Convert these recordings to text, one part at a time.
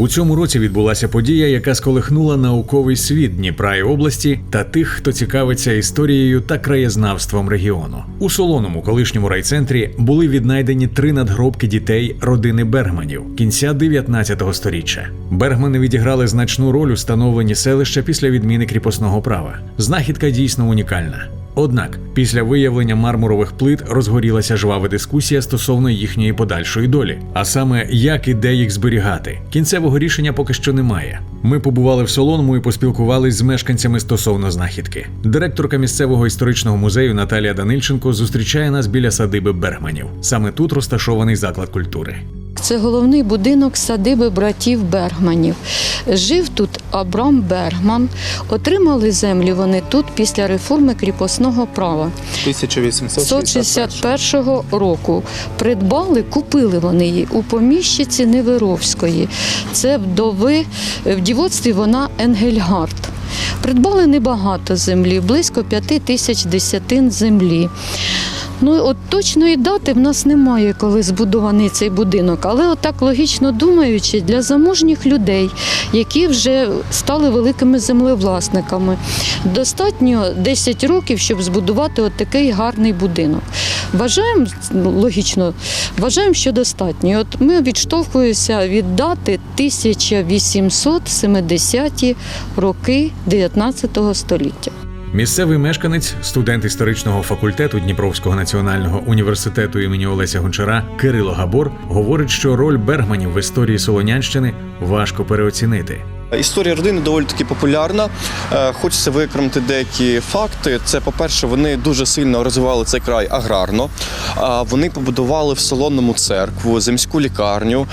У цьому році відбулася подія, яка сколихнула науковий світ Дніпра і області та тих, хто цікавиться історією та краєзнавством регіону. У солоному колишньому райцентрі були віднайдені три надгробки дітей родини Бергманів кінця 19 століття. Бергмани відіграли значну роль у становленні селища після відміни кріпосного права. Знахідка дійсно унікальна. Однак, після виявлення мармурових плит розгорілася жвава дискусія стосовно їхньої подальшої долі, а саме як і де їх зберігати. Кінцевого рішення поки що немає. Ми побували в Солоному і поспілкувались з мешканцями стосовно знахідки. Директорка місцевого історичного музею Наталія Данильченко зустрічає нас біля садиби Бергманів. Саме тут розташований заклад культури. Це головний будинок садиби братів Бергманів. Жив тут Абрам Бергман. Отримали землі вони тут після реформи кріпосного права 1861 161 року. Придбали, купили вони її у поміщиці Неверовської. Це вдови в дівоцтві вона Енгельгард. Придбали небагато землі, близько п'яти тисяч десятин землі. Ну, от точної дати в нас немає, коли збудований цей будинок. Але отак логічно думаючи, для заможніх людей, які вже стали великими землевласниками, достатньо 10 років, щоб збудувати от такий гарний будинок. Вважаємо ну, логічно, вважаємо, що достатньо. От ми відштовхуємося від дати 1870-ті роки 19 століття. Місцевий мешканець, студент історичного факультету Дніпровського національного університету імені Олеся Гончара Кирило Габор говорить, що роль Бергманів в історії Солонянщини важко переоцінити. Історія родини доволі таки популярна. Е, Хочеться викремити деякі факти. Це, по-перше, вони дуже сильно розвивали цей край аграрно. Вони побудували в солонному церкву, земську лікарню.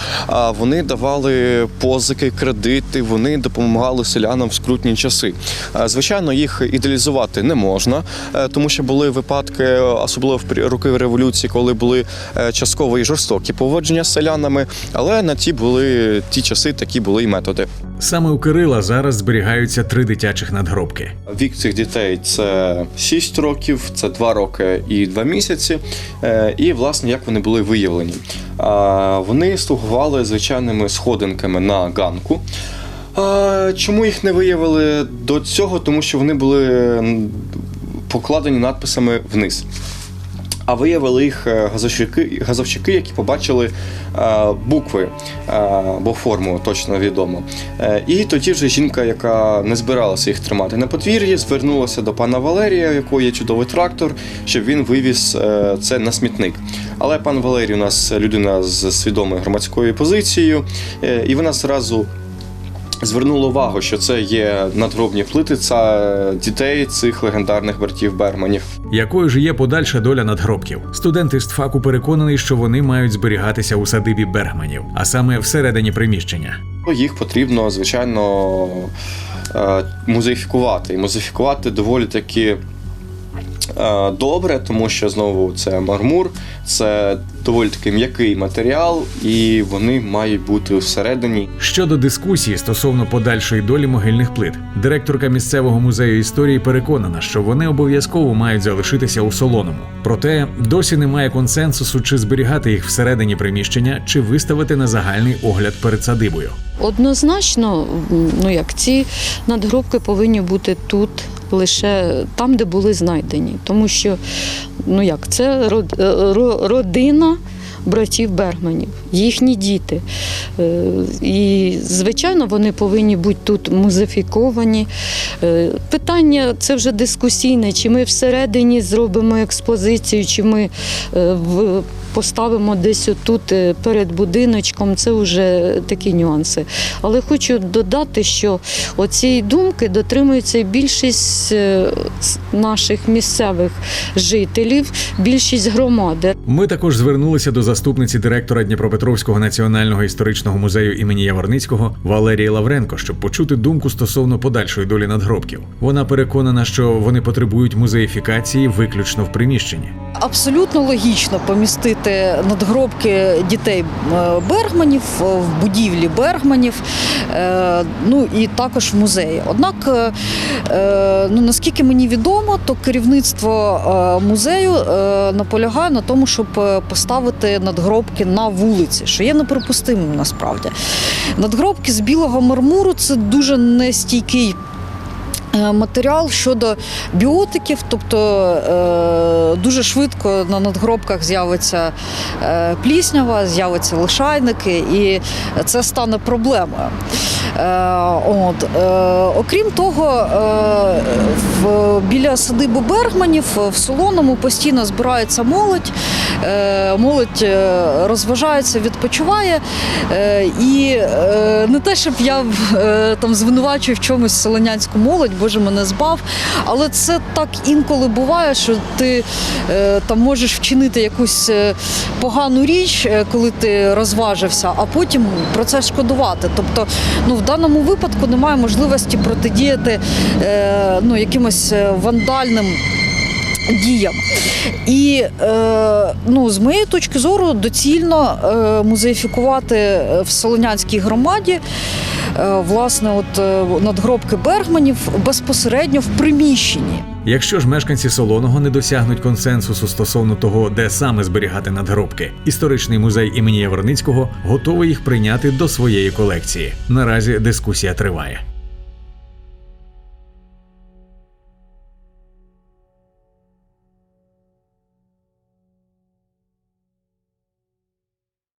Вони давали позики, кредити, вони допомагали селянам в скрутні часи. Е, Звичайно, їх ідеалізувати не можна, е, тому що були випадки, особливо в роки революції, коли були частково і жорстокі поводження з селянами. Але на ті були ті часи, такі були і методи. Саме у Кирила зараз зберігаються три дитячих надгробки. Вік цих дітей це 6 років, це 2 роки і 2 місяці. Е, І, власне, як вони були виявлені. Вони слугували звичайними сходинками на ганку. Чому їх не виявили до цього? Тому що вони були покладені надписами вниз. А виявили їх е, газовщики, газовщики, які побачили е, букви е, або форму точно відомо. І тоді вже жінка, яка не збиралася їх тримати на подвір'ї, звернулася до пана Валерія, у якого є чудовий трактор, щоб він вивіз це на смітник. Але пан Валерій у нас людина з свідомою громадською позицією, і вона зразу звернула увагу, що це є надгробні плити це дітей цих легендарних братів Берманів. Якою ж є подальша доля надгробків? Студенти з ТФАКу переконаний, що вони мають зберігатися у садибі Бергманів, а саме всередині приміщення. Їх потрібно, звичайно, музифікувати. І музифікувати доволі таки е, добре, тому що знову це мармур, це доволі таки м'який матеріал, і вони мають бути всередині. Щодо дискусії стосовно подальшої долі могильних плит, директорка місцевого музею історії переконана, що вони обов'язково мають залишитися у солоному. Проте досі немає консенсусу, чи зберігати їх всередині приміщення, чи виставити на загальний огляд перед садибою. Однозначно, ну як ці надгробки повинні бути тут. Лише там, де були знайдені, тому що ну як це е, ро- родина братів Бергманів, їхні діти. Е, І, звичайно, вони повинні бути тут музифіковані. Е, Питання це вже дискусійне, чи ми всередині зробимо експозицію, чи ми е, поставимо десь отут перед будиночком. Це вже такі нюанси. Але хочу додати, що оцієї думки дотримується більшість наших місцевих жителів, більшість громади. Ми також звернулися до заступниці директора Дніпропетровського національного історичного музею імені Яворницького Валерії Лавренко, щоб почути думку стосовно подальшої долі надгробків. Вона переконана, що вони потребують музеїфікації виключно в приміщенні. Абсолютно логічно помістити надгробки дітей е, Бергманів е, в будівлі Бергманів, е, ну і також в музеї. Однак, ну наскільки мені відомо, то керівництво музею наполягає на тому, щоб поставити надгробки на вулиці, що є неприпустимим насправді. Надгробки з білого мармуру це дуже нестійкий. Е, Матеріал щодо біотиків, тобто е, дуже швидко на надгробках з'явиться е, пліснява, з'являться лишайники, і це стане проблемою. От, окрім того, біля садиби Бергманів в Солоному постійно збирається молодь. Е, молодь е, розважається, відпочиває. Е, і не те, щоб я там звинувачую в чомусь солонянську молодь, Боже мене збав. Але це так інколи буває, що ти там можеш вчинити якусь погану річ, коли ти розважився, а потім про це шкодувати. Тобто, ну в даному випадку немає можливості протидіяти ну, якимось вандальним. Діям. І е, ну, з моєї точки зору доцільно е, музеїфікувати е, в Солонянській громаді власне от, надгробки Бергманів безпосередньо в приміщенні. Якщо ж мешканці Солоного не досягнуть консенсусу стосовно того, де саме зберігати надгробки, історичний музей імені Яворницького готовий їх прийняти до своєї колекції. Наразі дискусія триває.